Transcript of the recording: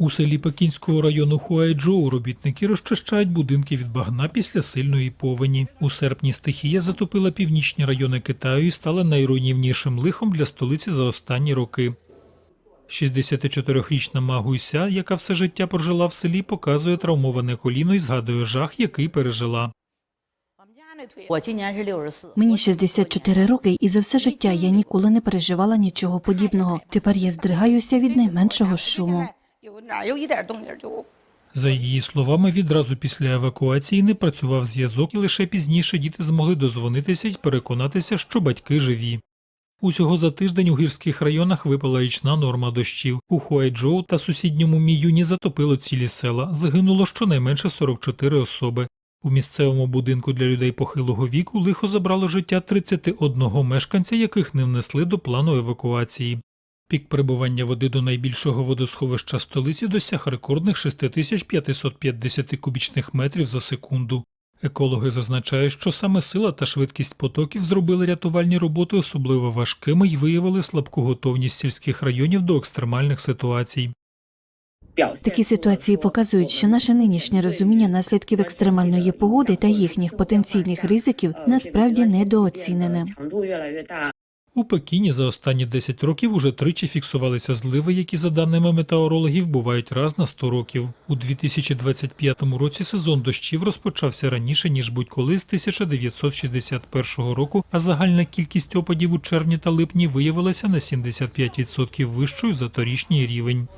У селі Пекінського району Хуайджоу робітники розчищають будинки від багна після сильної повені. У серпні стихія затопила північні райони Китаю і стала найруйнівнішим лихом для столиці за останні роки. 64-річна Магуйся, яка все життя прожила в селі, показує травмоване коліно і згадує жах, який пережила. Мені 64 роки, і за все життя я ніколи не переживала нічого подібного. Тепер я здригаюся від найменшого шуму. За її словами, відразу після евакуації не працював зв'язок, і лише пізніше діти змогли дозвонитися й переконатися, що батьки живі. Усього за тиждень у гірських районах випала річна норма дощів. У Хуайджоу та сусідньому міюні затопило цілі села. Загинуло щонайменше 44 особи. У місцевому будинку для людей похилого віку лихо забрало життя 31 мешканця, яких не внесли до плану евакуації. Пік прибування води до найбільшого водосховища столиці досяг рекордних 6550 кубічних метрів за секунду. Екологи зазначають, що саме сила та швидкість потоків зробили рятувальні роботи особливо важкими і виявили слабку готовність сільських районів до екстремальних ситуацій. Такі ситуації показують, що наше нинішнє розуміння наслідків екстремальної погоди та їхніх потенційних ризиків насправді недооцінене. У Пекіні за останні 10 років уже тричі фіксувалися зливи, які, за даними метеорологів, бувають раз на 100 років. У 2025 році сезон дощів розпочався раніше ніж будь-коли з 1961 року, а загальна кількість опадів у червні та липні виявилася на 75% вищою за торічній рівень.